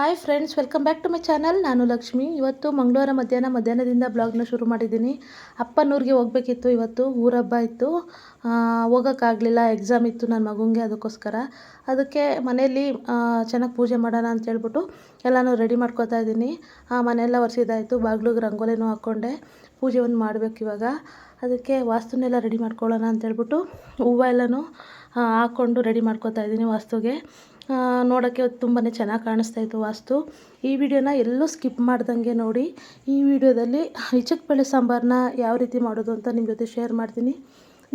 Hi friends welcome back to my channel ನಾನು ಲಕ್ಷ್ಮಿ. ಇವತ್ತು ಮಂಗಳವಾರ ಮಧ್ಯಾಹ್ನ, ಮಧ್ಯಾಹ್ನದಿಂದ ಬ್ಲಾಗ್ನ ಶುರು ಮಾಡಿದ್ದೀನಿ. ಅಪ್ಪನೂರಿಗೆ ಹೋಗಬೇಕಿತ್ತು ಇವತ್ತು ಊರಬ್ಬ ಇತ್ತು. ಹೋಗೋಕ್ಕಾಗಲಿಲ್ಲ ಎಕ್ಸಾಮ್ ಇತ್ತು ನನ್ನ ಮಗುಂಗೆ ಅದಕ್ಕೋಸ್ಕರ. ಅದಕ್ಕೆ ಮನೆಯಲ್ಲಿ ಚೆನ್ನಾಗಿ ಪೂಜೆ ಮಾಡೋಣ ಅಂತ ಹೇಳ್ಬಿಟ್ಟು ಎಲ್ಲನೂ ರೆಡಿ ಮಾಡ್ಕೋತಾ ಇದ್ದೀನಿ. ಮನೆಯೆಲ್ಲ ಒರೆಸಿದ್ದಾಯಿತು, ಬಾಗಿಲಿಗೆ ರಂಗೋಲಿನೂ ಹಾಕ್ಕೊಂಡೆ. ಪೂಜೆ ಒಂದು ಮಾಡಬೇಕು ಇವಾಗ. ಅದಕ್ಕೆ ವಾಸ್ತುನೆಲ್ಲ ರೆಡಿ ಮಾಡ್ಕೊಳ್ಳೋಣ ಅಂತೇಳ್ಬಿಟ್ಟು ಹೂವು ಎಲ್ಲನೂ ಹಾಕ್ಕೊಂಡು ರೆಡಿ ಮಾಡ್ಕೋತಾ ಇದ್ದೀನಿ ವಾಸ್ತುಗೆ. ನೋಡೋಕ್ಕೆ ತುಂಬಾ ಚೆನ್ನಾಗಿ ಕಾಣಿಸ್ತಾ ಇತ್ತು ವಾಸ್ತು. ಈ ವಿಡಿಯೋನ ಎಲ್ಲೂ ಸ್ಕಿಪ್ ಮಾಡ್ದಂಗೆ ನೋಡಿ, ಈ ವಿಡಿಯೋದಲ್ಲಿ ಹಿಚಕ್ಬೇಳೆ ಸಾಂಬಾರನ್ನ ಯಾವ ರೀತಿ ಮಾಡೋದು ಅಂತ ನಿಮ್ಮ ಜೊತೆ ಶೇರ್ ಮಾಡ್ತೀನಿ.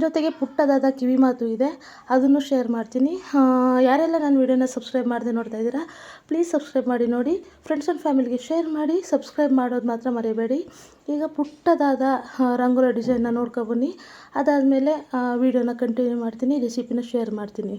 ಜೊತೆಗೆ ಪುಟ್ಟದಾದ ಕಿವಿ ಮಾತು ಇದೆ, ಅದನ್ನು ಶೇರ್ ಮಾಡ್ತೀನಿ. ಯಾರೆಲ್ಲ ನನ್ನ ವಿಡಿಯೋನ ಸಬ್ಸ್ಕ್ರೈಬ್ ಮಾಡಿದೆ ನೋಡ್ತಾ ಇದ್ದೀರಾ, ಪ್ಲೀಸ್ ಸಬ್ಸ್ಕ್ರೈಬ್ ಮಾಡಿ ನೋಡಿ. ಫ್ರೆಂಡ್ಸ್ ಆ್ಯಂಡ್ ಫ್ಯಾಮಿಲಿಗೆ ಶೇರ್ ಮಾಡಿ, ಸಬ್ಸ್ಕ್ರೈಬ್ ಮಾಡೋದು ಮಾತ್ರ ಮರೆಯಬೇಡಿ ಈಗ ಪುಟ್ಟದಾದ ರಂಗೋಲಿ ಡಿಸೈನ್ನ ನೋಡ್ಕೊಬನ್ನಿ ಅದಾದಮೇಲೆ ವಿಡಿಯೋನ ಕಂಟಿನ್ಯೂ ಮಾಡ್ತೀನಿ ರೆಸಿಪಿನ ಶೇರ್ ಮಾಡ್ತೀನಿ.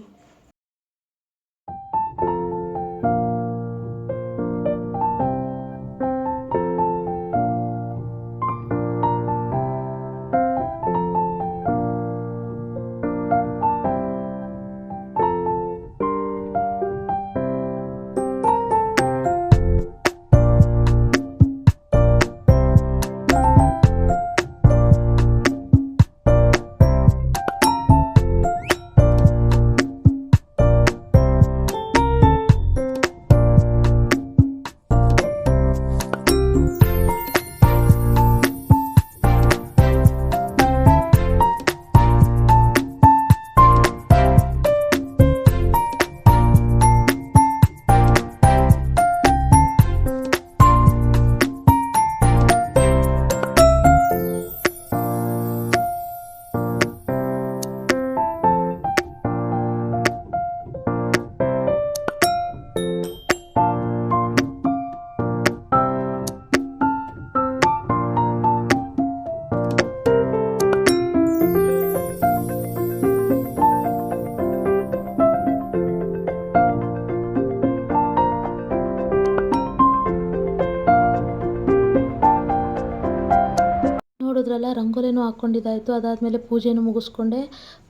ನೋಡಿದ್ರಲ್ಲ ರಂಗೋಲಿನೂ ಹಾಕ್ಕೊಂಡಿದ್ದಾಯಿತು. ಅದಾದಮೇಲೆ ಪೂಜೆನೂ ಮುಗಿಸ್ಕೊಂಡೆ.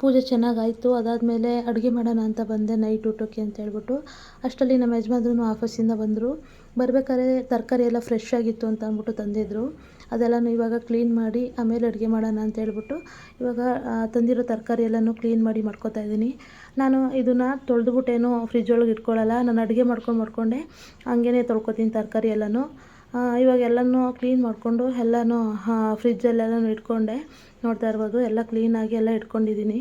ಪೂಜೆ ಚೆನ್ನಾಗಾಯಿತು. ಅದಾದಮೇಲೆ ಅಡುಗೆ ಮಾಡೋಣ ಅಂತ ಬಂದೆ ನೈಟ್ ಊಟಕ್ಕೆ ಅಂತ ಹೇಳ್ಬಿಟ್ಟು. ಅಷ್ಟರಲ್ಲಿ ನಮ್ಮ ಯಜಮಾನ್ರು ಆಫೀಸಿಂದ ಬಂದರು. ಬರಬೇಕಾದ್ರೆ ತರಕಾರಿ ಎಲ್ಲ ಫ್ರೆಶ್ ಆಗಿತ್ತು ಅಂತ ಅಂದ್ಬಿಟ್ಟು ತಂದಿದ್ದರು ಅದೆಲ್ಲನೂ ಇವಾಗ ಕ್ಲೀನ್ ಮಾಡಿ ಆಮೇಲೆ ಅಡುಗೆ ಮಾಡೋಣ ಅಂತ ಹೇಳ್ಬಿಟ್ಟು ಇವಾಗ ತಂದಿರೋ ತರಕಾರಿ ಎಲ್ಲನೂ ಕ್ಲೀನ್ ಮಾಡಿ ಮಾಡ್ಕೊತಾ ಇದ್ದೀನಿ. ನಾನು ಇದನ್ನು ತೊಳೆದ್ಬಿಟ್ಟೇನು ಫ್ರಿಜ್ ಒಳಗೆ ಇಟ್ಕೊಳ್ಳಲ್ಲ ನಾನು ಅಡುಗೆ ಮಾಡ್ಕೊಂಡು ಮಾಡ್ಕೊಂಡೆ. ಹಂಗೇ ತೊಳ್ಕೊತೀನಿ ತರಕಾರಿ ಎಲ್ಲನೂ. ಇವಾಗ ಎಲ್ಲನೂ ಕ್ಲೀನ್ ಮಾಡಿಕೊಂಡು ಎಲ್ಲನೂ ಫ್ರಿಜ್ಜಲ್ಲೆಲ್ಲನೂ ಇಟ್ಕೊಂಡೆ. ನೋಡ್ತಾ ಇರ್ಬೋದು, ಎಲ್ಲ ಕ್ಲೀನಾಗಿ ಎಲ್ಲ ಇಟ್ಕೊಂಡಿದ್ದೀನಿ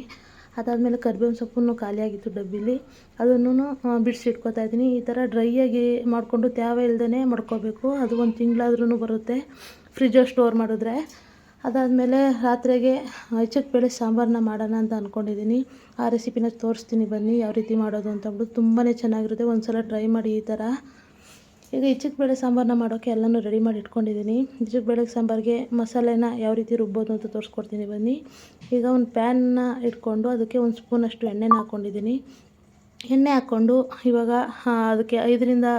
ಅದಾದಮೇಲೆ ಕರ್ಬೇವಿನ ಸೊಪ್ಪನ್ನು ಖಾಲಿಯಾಗಿತ್ತು ಡಬ್ಬಿಲಿ. ಅದನ್ನು ಬಿಡಿಸಿ ಇಟ್ಕೊತಾ ಇದ್ದೀನಿ. ಈ ಥರ ಡ್ರೈಯಾಗಿ ಮಾಡಿಕೊಂಡು ತ್ಯಾವ ಇಲ್ಲದೇ ಮಾಡ್ಕೋಬೇಕು. ಅದು ಒಂದು ತಿಂಗಳಾದ್ರೂ ಬರುತ್ತೆ. ಫ್ರಿಜ್ಜಲ್ಲಿ ಸ್ಟೋರ್ ಮಾಡಿದ್ರೆ. ಅದಾದಮೇಲೆ ರಾತ್ರಿಗೆ ಬೇಳೆ ಸಾಂಬಾರನ್ನ ಮಾಡೋಣ ಅಂತ ಅಂದ್ಕೊಂಡಿದ್ದೀನಿ ಆ ರೆಸಿಪಿನ ತೋರಿಸ್ತೀನಿ ಬನ್ನಿ, ಯಾವ ರೀತಿ ಮಾಡೋದು ಅಂತ ಅಂದ್ಬಿಟ್ಟು. ತುಂಬಾ ಚೆನ್ನಾಗಿರುತ್ತೆ. ಒಂದು ಸಲ ಟ್ರೈ ಮಾಡಿ ಈ ಥರ. ಈಗ ಬೇಳೆ ಸಾಂಬಾರನ್ನ ಮಾಡೋಕ್ಕೆ ಎಲ್ಲನೂ ರೆಡಿ ಮಾಡಿ ಇಟ್ಕೊಂಡಿದ್ದೀನಿ. ಬೇಳೆ ಸಾಂಬಾರಿಗೆ ಮಸಾಲೆನ ಯಾವ ರೀತಿ ರುಬ್ಬೋದು ಅಂತ ತೋರಿಸ್ಕೊಡ್ತೀನಿ ಬನ್ನಿ. ಈಗ ಒಂದು ಪ್ಯಾನ್ನ ಇಟ್ಕೊಂಡು ಅದಕ್ಕೆ ಒಂದು ಸ್ಪೂನಷ್ಟು ಎಣ್ಣೆನ ಹಾಕ್ಕೊಂಡಿದ್ದೀನಿ ಎಣ್ಣೆ ಹಾಕ್ಕೊಂಡು ಇವಾಗ ಅದಕ್ಕೆ ಐದರಿಂದ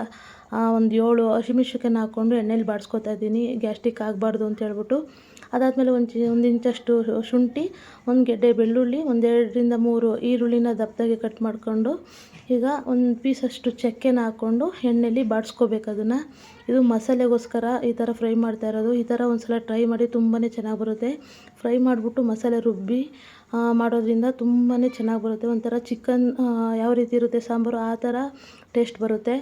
ಒಂದು ಏಳು ಹಸಿಮೆಣ್ಸಿನ್ಕಾಯನ್ನ ಹಾಕ್ಕೊಂಡು ಎಣ್ಣೆಲಿ ಬಾಡಿಸ್ಕೊತಾ ಇದ್ದೀನಿ. ಗ್ಯಾಸ್ಟಿಕ್ ಆಗಬಾರ್ದು ಅಂತ ಹೇಳ್ಬಿಟ್ಟು. ಅದಾದಮೇಲೆ ಒಂದು ಚಿ, ಒಂದು ಇಂಚಷ್ಟು ಶುಂಠಿ, ಒಂದು ಗೆಡ್ಡೆ ಬೆಳ್ಳುಳ್ಳಿ ಒಂದೆರಡರಿಂದ ಮೂರು ಈರುಳ್ಳಿನ ದಪ್ಪದಾಗೆ ಕಟ್ ಮಾಡಿಕೊಂಡು ಈಗ ಒಂದು ಪೀಸಷ್ಟು ಚಕ್ಕೆನ ಹಾಕ್ಕೊಂಡು ಎಣ್ಣೆಲಿ ಬಾಡಿಸ್ಕೋಬೇಕು ಅದನ್ನು. ಇದು ಮಸಾಲೆಗೋಸ್ಕರ ಈ ಥರ ಫ್ರೈ ಮಾಡ್ತಾ ಇರೋದು. ಈ ಥರ ಒಂದು ಸಲ ಟ್ರೈ ಮಾಡಿ ತುಂಬಾ ಚೆನ್ನಾಗಿ ಬರುತ್ತೆ. ಫ್ರೈ ಮಾಡಿಬಿಟ್ಟು ಮಸಾಲೆ ರುಬ್ಬಿ ಮಾಡೋದ್ರಿಂದ ತುಂಬಾ ಚೆನ್ನಾಗಿ ಬರುತ್ತೆ. ಒಂಥರ ಚಿಕನ್ ಯಾವ ರೀತಿ ಇರುತ್ತೆ ಸಾಂಬಾರು, ಆ ಥರ ಟೇಸ್ಟ್ ಬರುತ್ತೆ.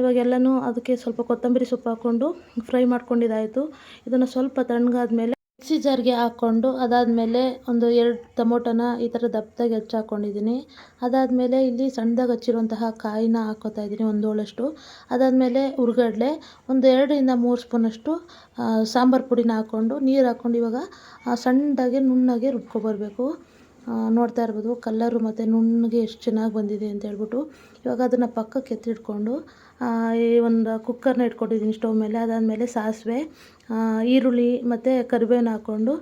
ಇವಾಗೆಲ್ಲನೂ ಅದಕ್ಕೆ ಸ್ವಲ್ಪ ಕೊತ್ತಂಬರಿ ಸೊಪ್ಪು ಹಾಕ್ಕೊಂಡು ಫ್ರೈ ಮಾಡ್ಕೊಂಡಿದ್ದಾಯಿತು. ಇದನ್ನು ಸ್ವಲ್ಪ ತಣ್ಣಗಾದ್ಮೇಲೆ ಮಿಕ್ಸಿ ಜಾರ್ಗೆ ಹಾಕ್ಕೊಂಡು ಅದಾದಮೇಲೆ ಒಂದು ಎರಡು ಟೊಮೊಟೊನ ಈ ಥರ ದಪ್ಪದಾಗಿ ಹೆಚ್ಚಾಕ್ಕೊಂಡಿದ್ದೀನಿ ಅದಾದಮೇಲೆ ಇಲ್ಲಿ ಸಣ್ಣದಾಗಿ ಹಚ್ಚಿರುವಂತಹ ಕಾಯಿನ ಹಾಕೋತಾ ಇದ್ದೀನಿ ಒಂದು ಹೋಳಷ್ಟು ಅದಾದಮೇಲೆ ಹುರ್ಗಡ್ಲೆ ಒಂದು ಎರಡರಿಂದ ಮೂರು ಸ್ಪೂನಷ್ಟು ಸಾಂಬಾರು ಪುಡಿನ ಹಾಕ್ಕೊಂಡು ನೀರು ಹಾಕ್ಕೊಂಡು ಇವಾಗ ಸಣ್ಣದಾಗಿ ನುಣ್ಣಗೆ ರುಬ್ಕೊಬರ್ಬೇಕು. ನೋಡ್ತಾ ಇರ್ಬೋದು. ಕಲ್ಲರು ಮತ್ತು ನುಣ್ಣಗೆ ಎಷ್ಟು ಚೆನ್ನಾಗಿ ಬಂದಿದೆ ಅಂತ ಹೇಳ್ಬಿಟ್ಟು ಇವಾಗ ಅದನ್ನು ಪಕ್ಕಕ್ಕೆ ಎತ್ತಿಟ್ಕೊಂಡು ಈ ಒಂದು ಕುಕ್ಕರ್ನ ಇಟ್ಕೊಂಡಿದ್ದೀನಿ ಸ್ಟವ್ ಮೇಲೆ. ಅದಾದಮೇಲೆ ಸಾಸಿವೆ ಈರುಳ್ಳಿ ಮತ್ತು ಕರಿಬೇವನ್ನ ಹಾಕ್ಕೊಂಡು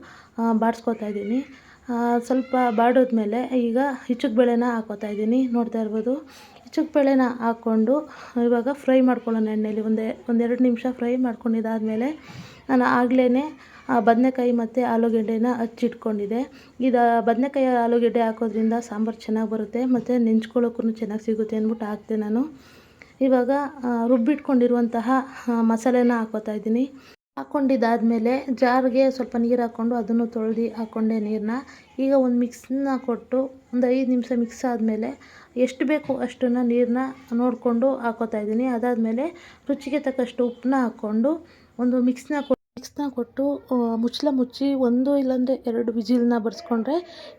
ಬಾಡಿಸ್ಕೊತಾ ಇದ್ದೀನಿ. ಸ್ವಲ್ಪ ಬಾಡಿದ್ಮೇಲೆ ಈಗ ಬೇಳೆನ ಹಾಕೋತಾ ಇದ್ದೀನಿ. ನೋಡ್ತಾ ಇರ್ಬೋದು. ಬೇಳೆನ ಹಾಕ್ಕೊಂಡು ಇವಾಗ ಫ್ರೈ ಮಾಡ್ಕೊಳ್ಳೋಣ ಎಣ್ಣೆಲಿ. ಒಂದೇ, ಒಂದೆರಡು ನಿಮಿಷ ಫ್ರೈ ಮಾಡ್ಕೊಂಡಿದ್ದಾದಮೇಲೆ ನಾನು ಆಗ್ಲೇ ಬದನೆಕಾಯಿ ಮತ್ತು ಆಲೂಗೆಡ್ಡೆನ ಹಚ್ಚಿಟ್ಕೊಂಡಿದ್ದೆ. ಇದು ಬದನೆಕಾಯಿ ಆಲೂಗಡ್ಡೆ ಹಾಕೋದ್ರಿಂದ ಸಾಂಬಾರು ಚೆನ್ನಾಗಿ ಬರುತ್ತೆ ಮತ್ತು ನೆಂಚ್ಕೊಳ್ಳೋಕ್ಕೂ ಚೆನ್ನಾಗಿ ಸಿಗುತ್ತೆ ಅಂದ್ಬಿಟ್ಟು ಹಾಕಿದೆ ನಾನು. ಇವಾಗ ರುಬ್ಬಿಟ್ಕೊಂಡಿರುವಂತಹ ಮಸಾಲೆನ ಹಾಕೋತಾ ಇದ್ದೀನಿ. ಹಾಕ್ಕೊಂಡಿದ್ದಾದಮೇಲೆ ಜಾರಿಗೆ ಸ್ವಲ್ಪ ನೀರು ಹಾಕ್ಕೊಂಡು ಅದನ್ನು ತೊಳೆದು ಹಾಕ್ಕೊಂಡೆ ನೀರನ್ನ ಈಗ ಒಂದು ಮಿಕ್ಸ್ನ ಕೊಟ್ಟು ಒಂದು ಐದು ನಿಮಿಷ ಮಿಕ್ಸ್ ಆದಮೇಲೆ ಎಷ್ಟು ಬೇಕು ಅಷ್ಟನ್ನು ನೀರನ್ನ ನೋಡಿಕೊಂಡು ಹಾಕೋತಾ ಇದ್ದೀನಿ. ಅದಾದಮೇಲೆ ರುಚಿಗೆ ತಕ್ಕಷ್ಟು ಉಪ್ಪನ್ನ ಹಾಕ್ಕೊಂಡು ಒಂದು ಮಿಕ್ಸ್ನ ಮಿಕ್ಸ್ನ ಕೊಟ್ಟು ಮುಚ್ಚಲ ಮುಚ್ಚಿ ಒಂದು ಇಲ್ಲಾಂದರೆ ಎರಡು ವಿಜಿಲ್ನ ಬರೆಸ್ಕೊಂಡ್ರೆ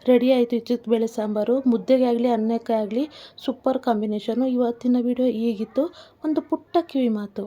ರೆಡಿ ಆಯಿತು ಇಚ್ಚಕ್ಕೆ ಬೇಳೆ ಸಾಂಬಾರು. ಮುದ್ದೆಗೆ ಆಗಲಿ, ಅನ್ನಕ್ಕೆ ಆಗಲಿ ಸೂಪರ್ ಕಾಂಬಿನೇಷನು ಇವತ್ತಿನ ವಿಡಿಯೋ ಹೀಗಿತ್ತು. ಒಂದು ಪುಟ್ಟ ಕಿವಿ ಮಾತು.